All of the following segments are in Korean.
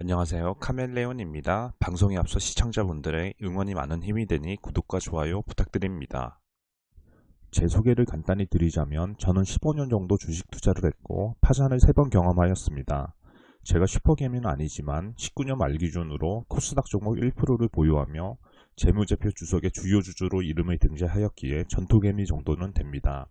안녕하세요. 카멜레온입니다. 방송에 앞서 시청자분들의 응원이 많은 힘이 되니 구독과 좋아요 부탁드립니다. 제 소개를 간단히 드리자면 저는 15년 정도 주식 투자를 했고 파산을 3번 경험하였습니다. 제가 슈퍼게임은 아니지만 19년 말 기준으로 코스닥 종목 1%를 보유하며 재무제표 주석의 주요 주주로 이름을 등재하였기에 전투개미 정도는 됩니다.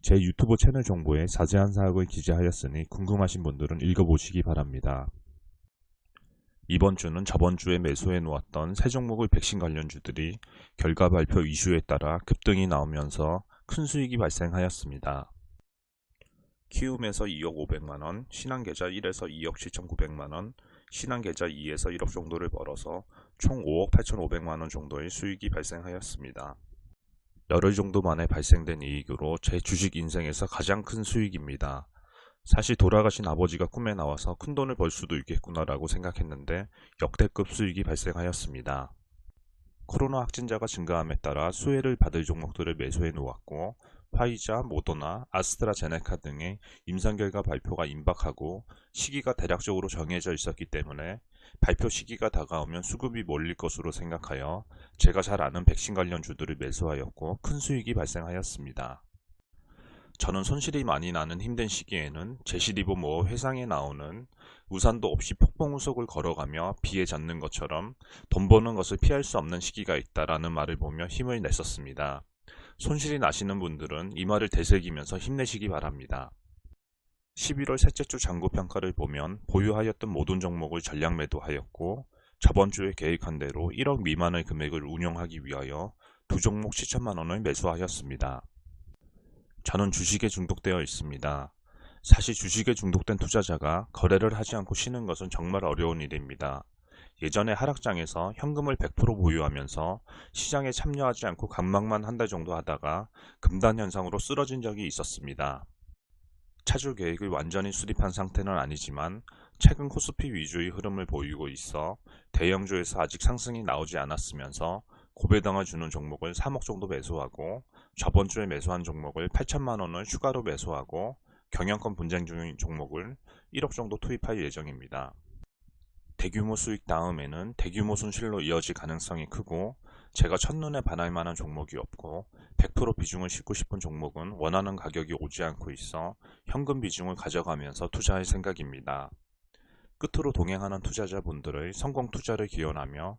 제 유튜브 채널 정보에 자세한 사항을 기재하였으니 궁금하신 분들은 읽어보시기 바랍니다. 이번 주는 저번 주에 매수해 놓았던 세 종목의 백신 관련주들이 결과 발표 이슈에 따라 급등이 나오면서 큰 수익이 발생하였습니다. 키움에서 2억 5백만원, 신한계좌 1에서 2억 7,900만원, 신한계좌 2에서 1억 정도를 벌어서 총 5억 8,500만원 정도의 수익이 발생하였습니다. 열흘 정도 만에 발생된 이익으로 제 주식 인생에서 가장 큰 수익입니다. 사실 돌아가신 아버지가 꿈에 나와서 큰 돈을 벌 수도 있겠구나라고 생각했는데 역대급 수익이 발생하였습니다. 코로나 확진자가 증가함에 따라 수혜를 받을 종목들을 매수해 놓았고 화이자, 모더나, 아스트라제네카 등의 임상 결과 발표가 임박하고 시기가 대략적으로 정해져 있었기 때문에 발표 시기가 다가오면 수급이 몰릴 것으로 생각하여 제가 잘 아는 백신 관련 주들을 매수하였고 큰 수익이 발생하였습니다. 저는 손실이 많이 나는 힘든 시기에는 제시리보 모 회상에 나오는 우산도 없이 폭풍 우속을 걸어가며 비에 젖는 것처럼 돈 버는 것을 피할 수 없는 시기가 있다라는 말을 보며 힘을 냈었습니다. 손실이 나시는 분들은 이 말을 되새기면서 힘내시기 바랍니다. 11월 셋째 주 장구 평가를 보면 보유하였던 모든 종목을 전량 매도하였고 저번 주에 계획한 대로 1억 미만의 금액을 운용하기 위하여 두 종목 7천만 원을 매수하였습니다. 저는 주식에 중독되어 있습니다. 사실 주식에 중독된 투자자가 거래를 하지 않고 쉬는 것은 정말 어려운 일입니다. 예전에 하락장에서 현금을 100% 보유하면서 시장에 참여하지 않고 감망만 한 달 정도 하다가 금단 현상으로 쓰러진 적이 있었습니다. 차주 계획을 완전히 수립한 상태는 아니지만 최근 코스피 위주의 흐름을 보이고 있어 대형주에서 아직 상승이 나오지 않았으면서 고배당을 주는 종목을 3억 정도 매수하고 저번 주에 매수한 종목을 8천만 원을 추가로 매수하고 경영권 분쟁 중인 종목을 1억 정도 투입할 예정입니다. 대규모 수익 다음에는 대규모 손실로 이어질 가능성이 크고 제가 첫눈에 반할 만한 종목이 없고 100% 비중을 싣고 싶은 종목은 원하는 가격이 오지 않고 있어 현금 비중을 가져가면서 투자할 생각입니다. 끝으로 동행하는 투자자분들의 성공 투자를 기원하며